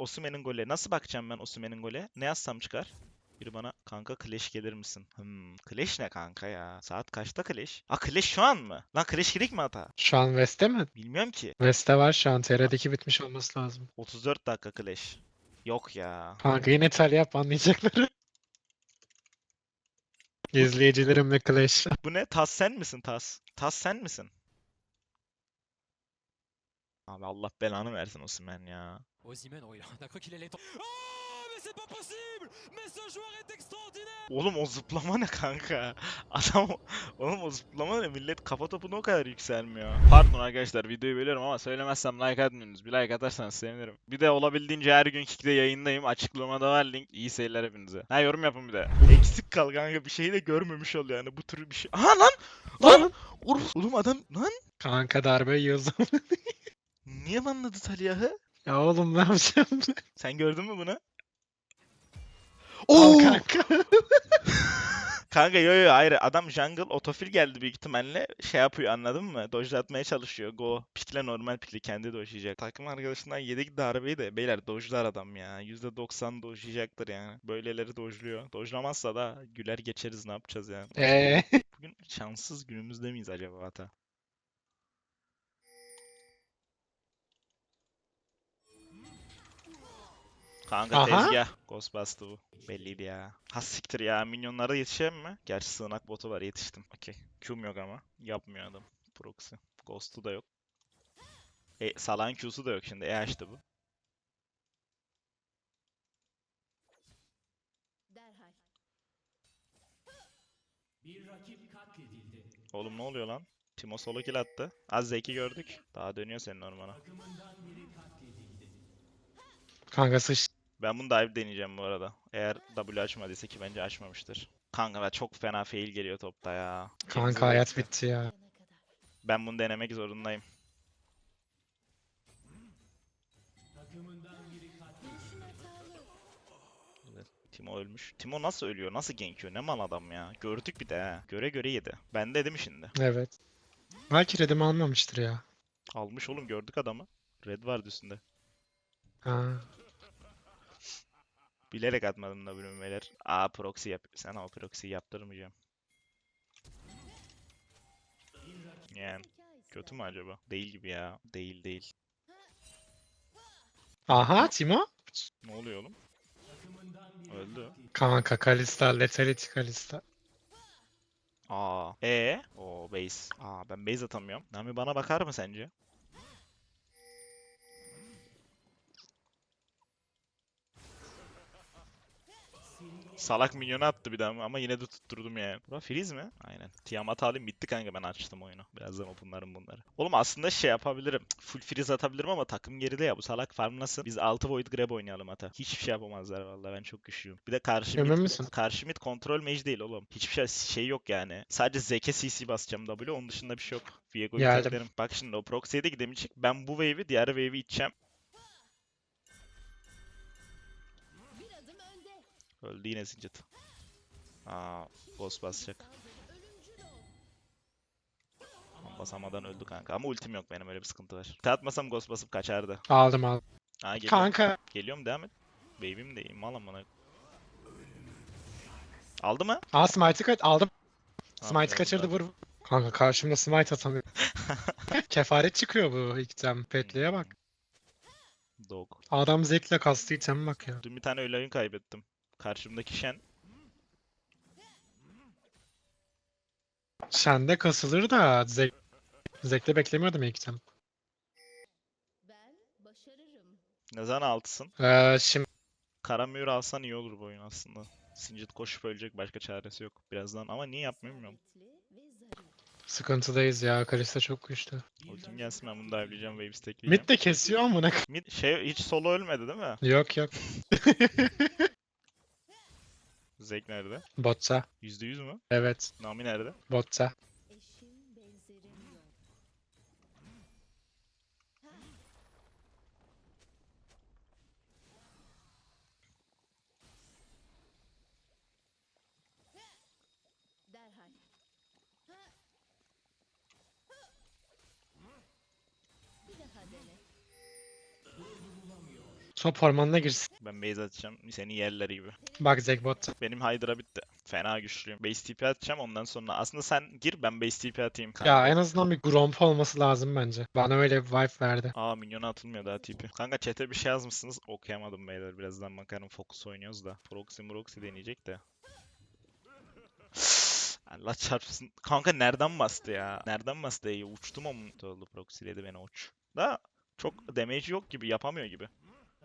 Osimhen'in gole. Nasıl bakacağım ben Osimhen'in gole? Ne yazsam çıkar? Biri bana kanka Clash gelir misin? Hmm, Clash ne kanka ya? Saat kaçta Clash? Aa Clash şu an mı? Lan Clash girdik mi hata? Şu an West'te mi? Bilmiyorum ki. West'te var şu an. TR'deki bitmiş olması lazım. 34 dakika Clash. Yok ya. Kanka yine tel yap anlayacakları. İzleyicilerimle Clash. Bu ne? Tas sen misin Tas? Tas sen misin? Abi Allah belanı versin Osimhen ya. Osimhen, oh, il a- on a cru qu'il allait tomber. Oh, mais c'est pas possible Mais ce joueur est extraordinaire Oğlum o zıplama ne kanka? Adam oğlum o zıplama ne? Millet kafa topuna o kadar yükselmiyor. Pardon arkadaşlar videoyu bölüyorum ama söylemezsem like atmıyorsunuz. Bir like atarsanız sevinirim. Bir de olabildiğince her gün Kick'te yayındayım. Açıklamada var link. İyi seyirler hepinize. Ha yorum yapın bir de. Eksik kal kanka bir şeyi de görmemiş ol yani bu tür bir şey. Aha lan! Lan! Oğlum, oğlum adam lan! Kanka darbe yiyoruz. Niye banladı Taliyah'ı? Ya oğlum ne yapacağım? Sen gördün mü bunu? Oo! kanka. Kanka yo yo hayır adam jungle otofil geldi büyük ihtimalle şey yapıyor anladın mı? Dojlatmaya çalışıyor. Go. Pikle normal pikli kendi dojlayacak. Takım arkadaşından yedik darbeyi de beyler dojlar adam ya. %90 dojlayacaktır yani. Böyleleri dojluyor. Dojlamazsa da güler geçeriz ne yapacağız yani. Eee. Bugün şanssız günümüzde miyiz acaba hata? Kanka Aha. tezgah. Ghost bastı bu. Belliydi ya. Ha siktir ya. Minyonlara yetişeyim mi? Gerçi sığınak botu var yetiştim. Okey. Q'm yok ama. Yapmıyor adam. Proxy. Ghost'u da yok. E, Salah'ın Q'su da yok şimdi. E açtı bu. Derhal. Oğlum ne oluyor lan? Timo solo kill attı. Az zeki gördük. Daha dönüyor senin ormana. Kanka sıç. Ben bunu dive deneyeceğim bu arada. Eğer W açmadıysa ki bence açmamıştır. Kanka çok fena fail geliyor topta ya. Kanka hayat bitti ya. Ben bunu denemek zorundayım. Timo ölmüş. Timo nasıl ölüyor? Nasıl gankiyor? Ne mal adam ya. Gördük bir de ha. Göre göre yedi. Ben dedim şimdi. Evet. Belki redim almamıştır ya. Almış oğlum gördük adamı. Red vardı üstünde. Ha. Bilerek atmadım da beyler. Aa proxy yap. Sen o proxy'yi yaptırmayacağım. Yani kötü mü acaba? Değil gibi ya. Değil değil. Aha Timo. Ne oluyor oğlum? Öldü. Kanka Kalista, Lethality Kalista. Aa. E. O base. Aa ben base atamıyorum. Nami bana bakar mı sence? Salak minyonu attı bir daha ama yine de tutturdum yani. Bura freeze mi? Aynen. Tiamat alayım bitti kanka ben açtım oyunu. Birazdan openlarım bunları. Oğlum aslında şey yapabilirim. Full freeze atabilirim ama takım geride ya. Bu salak farmlasın. Biz 6 void grab oynayalım hata. Hiçbir şey yapamazlar vallahi ben çok güçlüyüm. Bir de karşı Emin mid, misin? karşı mid kontrol mage değil oğlum. Hiçbir şey, şey yok yani. Sadece Zeke CC basacağım W. Onun dışında bir şey yok. Viego'yu Geldim. teklerim. Bak şimdi o proxy'ye de gidemeyecek. Ben bu wave'i diğer wave'i içeceğim. Öldü yine Singed. Aa, boss basacak. Basamadan öldü kanka. Ama ultim yok benim öyle bir sıkıntı var. Ulti atmasam ghost basıp kaçardı. Aldım aldım. Ha geliyorum. Kanka. Geliyorum devam et. Baby'm de mal amına. Aldı mı? Aa Smite'ı kaç aldım. Smite'ı kaçırdı vur. Kanka karşımda Smite atamıyor. Kefaret çıkıyor bu item. Petli'ye bak. Dog. Adam zevkle kastı item bak ya. Dün bir tane öyle oyun kaybettim. Karşımdaki Shen. Sende kasılır da zevk. Zevkle beklemiyordum ilk item. Ben başarırım. Ne zaman altısın? Ee, şimdi Kara mühür alsan iyi olur bu oyun aslında. Singed koşup ölecek başka çaresi yok birazdan ama niye yapmıyor bilmiyorum. Sıkıntıdayız ya. Kalista çok güçlü. Ultim gelsin ben bunu da yapabileceğim wave stackleyeceğim. Mid de kesiyor amına. Mid şey hiç solo ölmedi değil mi? Yok yok. Zek nerede? Botta. %100 mü? Evet. Nami nerede? Botta. Eşim benzerim yok. Derhal. Bir daha dene. Top ormanına girsin. Ben base atacağım. Seni yerler gibi. Bak Zegbot. Benim Hydra bitti. Fena güçlüyüm. Base TP atacağım ondan sonra. Aslında sen gir ben base TP atayım. Ya en azından bir Gromp olması lazım bence. Bana öyle bir vibe verdi. Aa minyona atılmıyor daha TP. Kanka chat'e bir şey yazmışsınız. Okuyamadım beyler. Birazdan bakarım. Focus oynuyoruz da. Proxy Proxy deneyecek de. Allah çarpsın. Kanka nereden bastı ya? Nereden bastı ya? Uçtum ama oldu. Proxyledi beni uç. Da çok damage yok gibi. Yapamıyor gibi.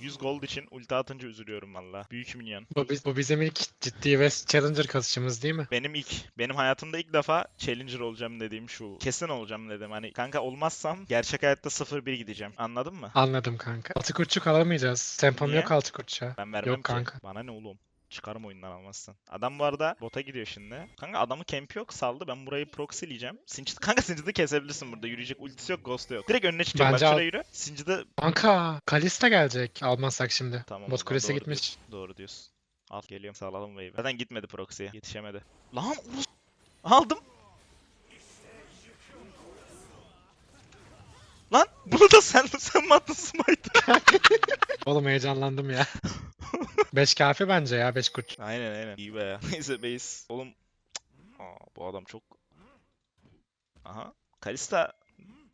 100 gold için ulti atınca üzülüyorum valla. Büyük minyon. Bu, biz- bu bizim ilk ciddi West Challenger kasışımız değil mi? Benim ilk, benim hayatımda ilk defa Challenger olacağım dediğim şu. Kesin olacağım dedim. Hani kanka olmazsam gerçek hayatta 0-1 gideceğim. Anladın mı? Anladım kanka. Altı kurtçuk alamayacağız. Tempom Niye? yok altı kurtçuğa. Ben vermem Yok ki. kanka. Bana ne oğlum? Çıkarım oyundan almazsan. Adam bu arada bota gidiyor şimdi. Kanka adamı camp yok saldı. Ben burayı proxyleyeceğim. Sinci, kanka Sincid'i kesebilirsin burada. Yürüyecek ultisi yok, ghost'u yok. Direkt önüne çıkacak. Bence Bak şuraya yürü. Sincid'i... Kanka Kalista gelecek almazsak şimdi. Tamam. Bot zaman kulesi doğru gitmiş. diyorsun. Doğru diyorsun. Al geliyorum sağlayalım wave'i. Zaten gitmedi proxy'ye. Yetişemedi. Lan Aldım. Lan bunu da sen sen mi attın smite'ı? Oğlum heyecanlandım ya. 5 kafi bence ya 5 kurt. Aynen aynen. İyi be. Neyse base. Oğlum. cık. Aa, bu adam çok. Aha. Kalista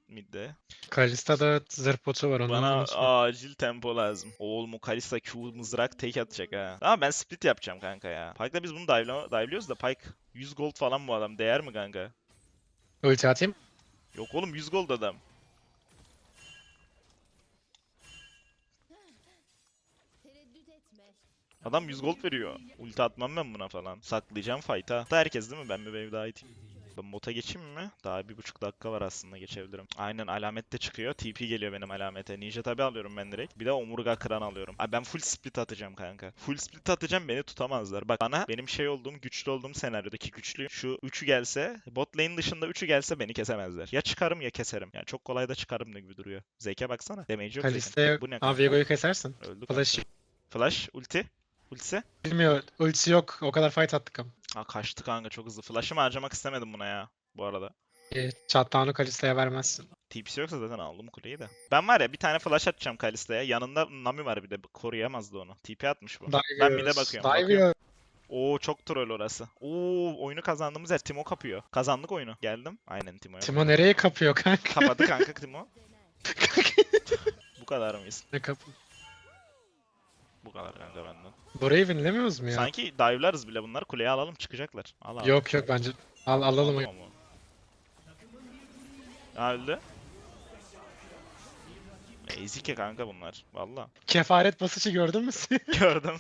midde. Kalista'da zırh botu var onu Bana unutma. acil tempo lazım. Oğlum o Kalista Q mızrak tek atacak ha. Ama ben split yapacağım kanka ya. Pike'da biz bunu dive'la- dive'liyoruz da Pike 100 gold falan bu adam. Değer mi kanka? Ulti atayım. Yok oğlum 100 gold adam. Adam 100 gold veriyor. Ulti atmam ben buna falan. Saklayacağım fight'a. Hatta herkes değil mi? Ben bir wave daha iteyim. Ben bota geçeyim mi? Daha bir buçuk dakika var aslında geçebilirim. Aynen alamet de çıkıyor. TP geliyor benim alamete. Ninja tabi alıyorum ben direkt. Bir de omurga kıran alıyorum. Abi ben full split atacağım kanka. Full split atacağım beni tutamazlar. Bak bana benim şey olduğum güçlü olduğum senaryodaki güçlü şu üçü gelse bot lane dışında üçü gelse beni kesemezler. Ya çıkarım ya keserim. Yani çok kolay da çıkarım ne gibi duruyor. Zeke baksana. Damage yok. Kanka? Aviego'yu kesersin. Öldü Flash. Flash ulti. Ultisi. bilmiyor. Ultisi yok. O kadar fight attık ama. Aa kaçtı kanka çok hızlı. Flash'ımı harcamak istemedim buna ya. Bu arada. İyi, Shutdown'u Kalista'ya vermezsin. TP'si yoksa zaten aldım kuleyi de. Ben var ya bir tane flash atacağım Kalista'ya. Yanında Nami var bir de koruyamazdı onu. TP atmış bu. Ben bir de bakıyorum. Oo çok troll orası. Oo oyunu kazandığımız yer Timo kapıyor. Kazandık oyunu. Geldim. Aynen Timo'ya. Timo nereye kapıyor kanka? Kapadı kanka Timo. Bu kadar mıyız? Ne kapı? Bu kadar kanka benden. Burayı winlemiyoruz mu ya? Sanki dive'larız bile bunlar. Kuleye alalım çıkacaklar. Al abi. Yok yok bence. Al alalım. Ama. Ha öldü. Ezik ya kanka bunlar. Valla. Kefaret basıcı gördün mü sen? Gördüm.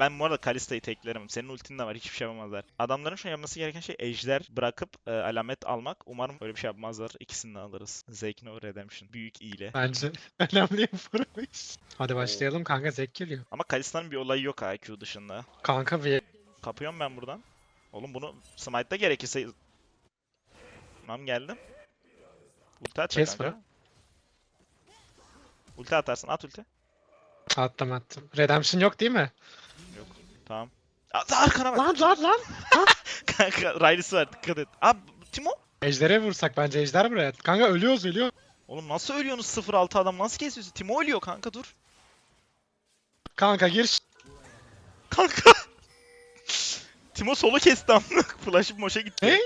Ben bu arada Kalista'yı teklerim. Senin ultin de var. Hiçbir şey yapamazlar. Adamların şu an yapması gereken şey ejder bırakıp e, alamet almak. Umarım öyle bir şey yapmazlar. İkisini de alırız. Zekno Redemption. Büyük iyile. Bence önemli information. Hadi başlayalım kanka zek geliyor. Ama Kalista'nın bir olayı yok IQ dışında. Kanka bir Kapıyorum ben buradan. Oğlum bunu smite'da gerekirse... Tamam geldim. Ulti atacak Kes kanka. Ulti atarsın. At ulti. attım attım. Redemption yok değil mi? Tamam. At, arkana bak. Lan lan lan. Kanka Riley'si var dikkat et. Abi Timo. Ejder'e vursak bence ejder buraya. Kanka ölüyoruz ölüyor. Oğlum nasıl ölüyorsunuz 0-6 adam nasıl kesiyorsun? Timo ölüyor kanka dur. Kanka gir. Kanka. Timo solo kesti amına. Flash'ım boşa gitti. Ne?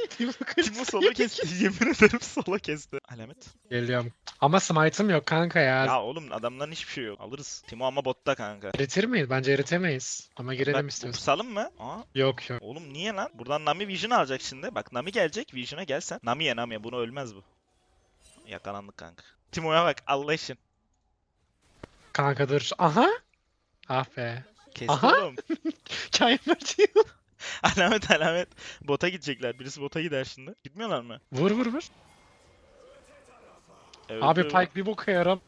Timo solo kesti. Yemin ederim solo kesti. Alamet. Geliyorum. Ama smite'ım yok kanka ya. Ya oğlum adamların hiçbir şey yok. Alırız. Timo ama botta kanka. Eritir miyiz? Bence eritemeyiz. Ama girelim Bak, istiyorsan. Kusalım mı? Aa, Yok yok. oğlum niye lan? Buradan Nami Vision alacak şimdi. Bak Nami gelecek. Vision'a gelsen. Nami'ye Nami'ye. Bunu ölmez bu. Yakalandık kanka. Timo'ya bak Allah için. Kanka dur. Aha. Ah be. Kesti Aha. oğlum. Kain diyor. alamet alamet. Bota gidecekler. Birisi bota gider şimdi. Gitmiyorlar mı? Vur vur vur. Evet, Abi evet. Pike bir boka yaram.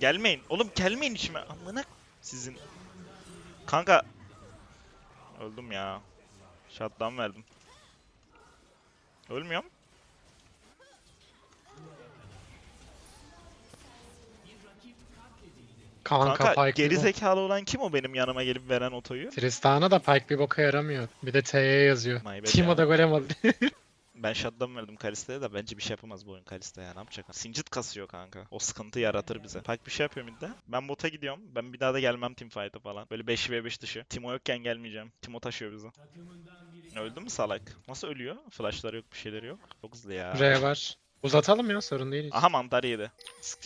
Gelmeyin. Oğlum gelmeyin içime. Amına sizin. Kanka. Öldüm ya. Shutdown verdim. Ölmüyorum. Kanka, Kanka Pike geri bir zekalı olan kim o benim yanıma gelip veren otoyu? Tristan'a da Pike bir boka yaramıyor. Bir de T'ye yazıyor. My bad Timo ya. da golem aldı. Ben shutdown verdim Kalista'ya da bence bir şey yapamaz bu oyun Kalista ya ne yapacak? Singed kasıyor kanka. O sıkıntı yaratır bize. Pike bir şey yapıyor midde. Ben bota gidiyorum. Ben bir daha da gelmem teamfight'a falan. Böyle 5v5 dışı. Timo yokken gelmeyeceğim. Timo taşıyor bizi. Öldü mü salak? Nasıl ölüyor? Flashları yok bir şeyleri yok. Çok hızlı ya. R var. Uzatalım ya sorun değil. Aha mantar yedi.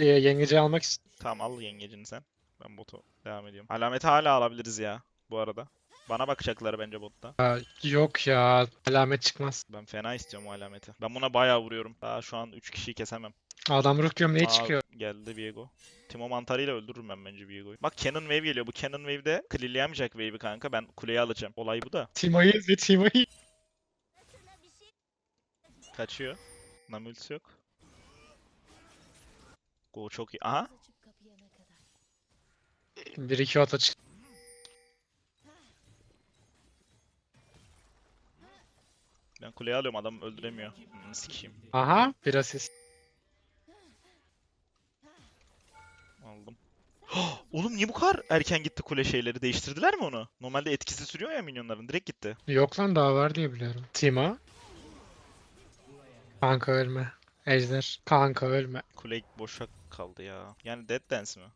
Ee, Yengeci almak ist- Tamam al yengecini sen. Ben botu devam ediyorum. Alameti hala alabiliriz ya bu arada. Bana bakacaklar bence botta. Aa, Yok ya. Alamet çıkmaz. Ben fena istiyorum o alameti. Ben buna bayağı vuruyorum. Daha şu an 3 kişiyi kesemem. Adam ruh gömleği Aa, çıkıyor. Geldi Viego. Timo mantarıyla öldürürüm ben bence Viego'yu. Bak Cannon Wave geliyor. Bu Cannon Wave'de clearlayamayacak Wave'i kanka. Ben kuleyi alacağım. Olay bu da. Timo'yu izle Timo'yu. Kaçıyor. Nami ultisi yok. Go çok iyi. Aha. Açıp kapayana kadar. Bir iki oto çık. Ben kuleyi alıyorum. Adam öldüremiyor. Hmm, sikeyim. Aha bir asist. Aldım. Oğlum niye bu kadar erken gitti kule şeyleri? Değiştirdiler mi onu? Normalde etkisi sürüyor ya minyonların. Direkt gitti. Yok lan daha var diye biliyorum. Timo. Kanka ölme. Ejder. Kanka ölme. Kule boşa kaldı ya. Yani Dead Dance mi?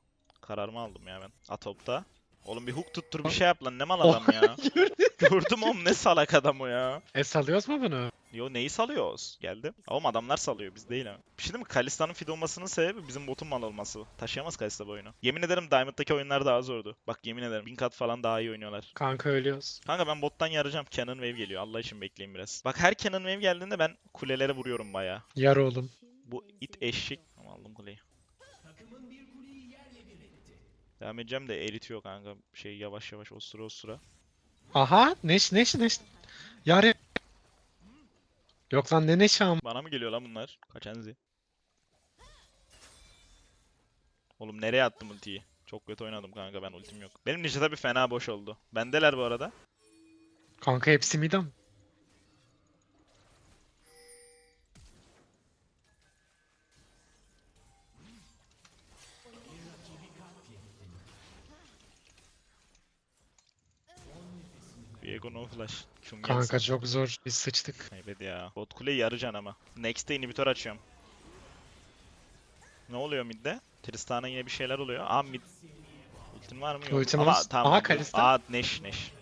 Kararımı aldım ya ben. Atop'ta. Oğlum bir hook tuttur bir şey yap lan ne mal adam ya. Gördüm oğlum ne salak adam o ya. E salıyoruz mu bunu? Yo neyi salıyoruz? Geldi. Oğlum adamlar salıyor biz değil ha. Bir şey değil mi? Kalista'nın feed olmasının sebebi bizim botun mal olması. Taşıyamaz Kalista bu oyunu. Yemin ederim Diamond'daki oyunlar daha zordu. Bak yemin ederim. Bin kat falan daha iyi oynuyorlar. Kanka ölüyoruz. Kanka ben bottan yarayacağım. Cannon Wave geliyor. Allah için bekleyin biraz. Bak her Cannon Wave geldiğinde ben kulelere vuruyorum bayağı. Yar oğlum. Bu it eşek. Tamam aldım kuleyi. Devam edeceğim de eritiyor kanka. Şey yavaş yavaş o sıra o sıra. Aha neş neş neş. Yar ya- Yok lan ne neş am. Bana mı geliyor lan bunlar? Kaçenzi. Oğlum nereye attım ultiyi? Çok kötü oynadım kanka ben ultim yok. Benim ninja tabi fena boş oldu. Bendeler bu arada. Kanka hepsi midam. Viego no flash. Şun Kanka gelsin. çok zor. Biz sıçtık. Kaybedi ya. Bot kuleyi yaracaksın ama. Next'te inhibitor açıyorum. Ne oluyor midde? Tristan'a yine bir şeyler oluyor. Aa mid... Ultin var mı? Yok. Ultim Ama var. tamam. Öldü. Kalista. Aa Neş Neş.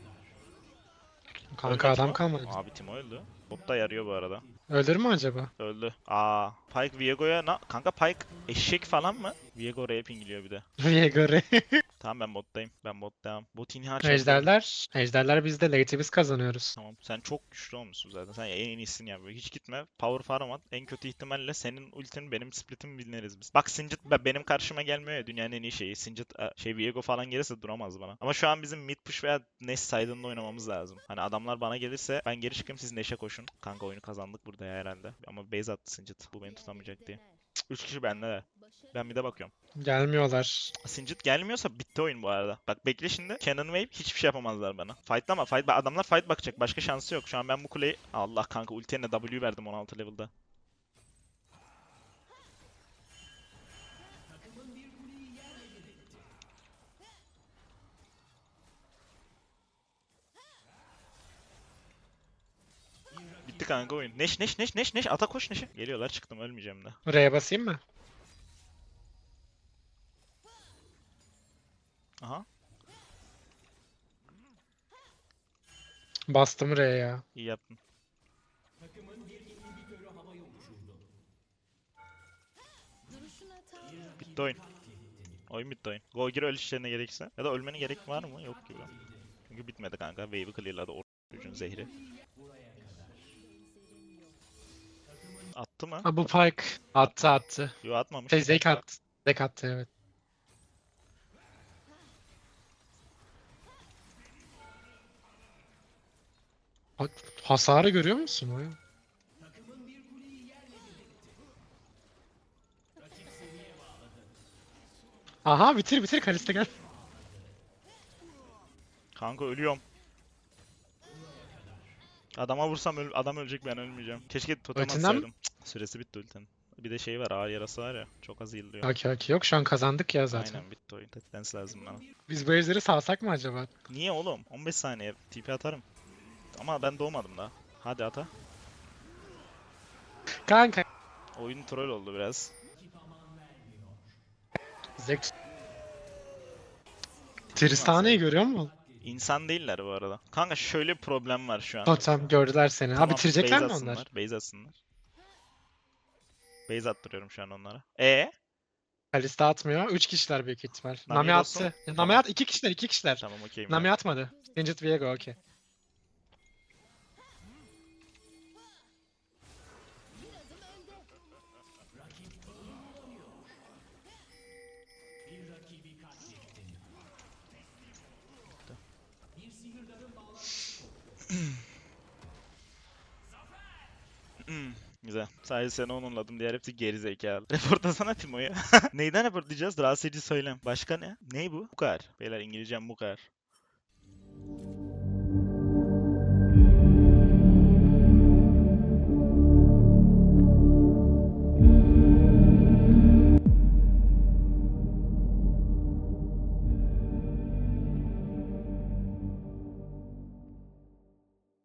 Kanka adam mi o? kalmadı. Abi Timo öldü. Bot da yarıyor bu arada. Ölür mü acaba? Öldü. Aa, Pike Viego'ya na kanka Pike eşek falan mı? Viego oraya pingiliyor bir de. Viegor'e. Tamam ben bottayım. Ben bot devam. Bot çaldı. Ejderler. Ejderler bizde. Late'i biz kazanıyoruz. Tamam sen çok güçlü olmuşsun zaten. Sen en iyisini yap. Hiç gitme. Power farm at. En kötü ihtimalle senin ultin benim split'imi biliniriz biz. Bak Singed be- benim karşıma gelmiyor ya dünyanın en iyi şeyi. Singed e, şey Viego falan gelirse duramaz bana. Ama şu an bizim mid push veya Neş side'ında oynamamız lazım. Hani adamlar bana gelirse ben geri çıkayım siz Neş'e koşun. Kanka oyunu kazandık burada ya herhalde. Ama base attı Singed. Bu beni tutamayacak diye. 3 kişi bende de. Ben bir de bakıyorum. Gelmiyorlar. Singed gelmiyorsa bitti oyun bu arada. Bak bekle şimdi. Cannon Wave hiçbir şey yapamazlar bana. Fight ama fight adamlar fight bakacak. Başka şansı yok. Şu an ben bu kuleyi Allah kanka ultiye W verdim 16 level'da. Bitti kanka oyun. Neş neş neş neş neş ata koş neşe. Geliyorlar çıktım ölmeyeceğim de. R'ye basayım mı? Aha Bastım R'ye ya. iyi yaptın. Bitti oyun. Oyun bitti oyun. Go gir öl işlerine gerekirse. Ya da ölmene gerek var mı? Yok gibi. Çünkü bitmedi kanka. Wave'i clearladı. O gücün zehri. Attı mı? Ha bu Pike. Attı attı. Yo atmamış. Şey Zek attı. Zek attı evet. Ha- Hasarı görüyor musun o ya? Aha bitir bitir Kalista gel. Kanka ölüyorum. Adama vursam öl- adam ölecek ben ölmeyeceğim. Keşke totem Ultinden mi? atsaydım. Cık, Süresi bitti ultinin. Bir de şey var ağır yarası var ya. Çok az yılıyor. Okey okey. Yok şu an kazandık ya zaten. Aynen bitti oyun. Tetens lazım bana. Biz bu ejderi salsak mı acaba? Niye oğlum? 15 saniye TP atarım. Ama ben doğmadım daha. Hadi ata. Kanka. Oyun troll oldu biraz. Zek. Tristana'yı görüyor musun? İnsan değiller bu arada. Kanka şöyle bir problem var şu an. Totem gördüler seni. Tamam, Abi bitirecekler mi onlar? Base atsınlar. Base attırıyorum şu an onlara. E Kalista atmıyor. 3 kişiler büyük ihtimal. Nami Nami attı. Nami at. 2 kişiler 2 kişiler. Tamam okeyim. Nami atmadı. Singed Viego okey. Hmm, Güzel. Sadece seni onunladım. Diğer hepsi geri zekalı. Reportlasana Timo'yu. Neyden reportlayacağız? Rahatsız edici söylem. Başka ne? Ney bu? Bu kadar. Beyler İngilizcem bu kadar.